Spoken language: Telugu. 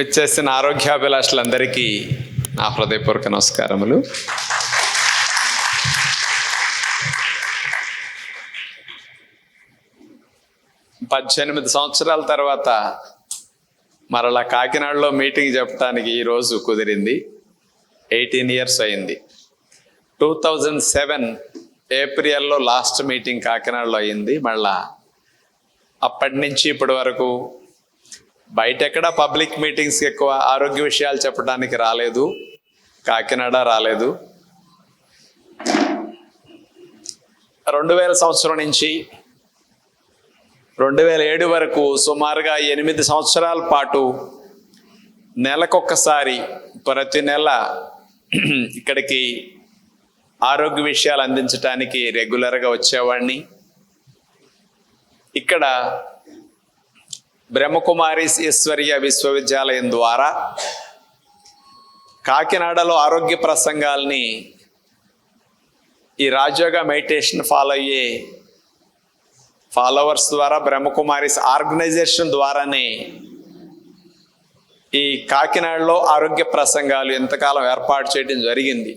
విచ్చేసిన ఆరోగ్యాభిలాషులందరికీ నా హృదయపూర్వక నమస్కారములు. పద్దెనిమిది సంవత్సరాల తర్వాత మరలా కాకినాడలో మీటింగ్ చెప్పడానికి ఈరోజు కుదిరింది. ఎయిటీన్ ఇయర్స్ అయింది. టూ థౌజండ్ సెవెన్ ఏప్రిల్లో లాస్ట్ మీటింగ్ కాకినాడలో అయింది. మళ్ళా అప్పటి నుంచి ఇప్పటి వరకు బయట ఎక్కడ పబ్లిక్ మీటింగ్స్ ఎక్కువ ఆరోగ్య విషయాలు చెప్పడానికి రాలేదు. కాకినాడ రాలేదు. రెండు వేల సంవత్సరం నుంచి రెండు వేల ఏడు వరకు సుమారుగా ఎనిమిది సంవత్సరాల పాటు నెలకొక్కసారి ప్రతి నెల ఇక్కడికి ఆరోగ్య విషయాలు అందించడానికి రెగ్యులర్గా వచ్చేవాడిని. ఇక్కడ బ్రహ్మకుమారి ఈశ్వర్య విశ్వవిద్యాలయం ద్వారా కాకినాడలో ఆరోగ్య ప్రసంగాల్ని ఈ రాజయోగ మెడిటేషన్ ఫాలో అయ్యే ఫాలోవర్స్ ద్వారా బ్రహ్మకుమారిస్ ఆర్గనైజేషన్ ద్వారానే ఈ కాకినాడలో ఆరోగ్య ప్రసంగాలు ఎంతకాలం ఏర్పాటు చేయడం జరిగింది.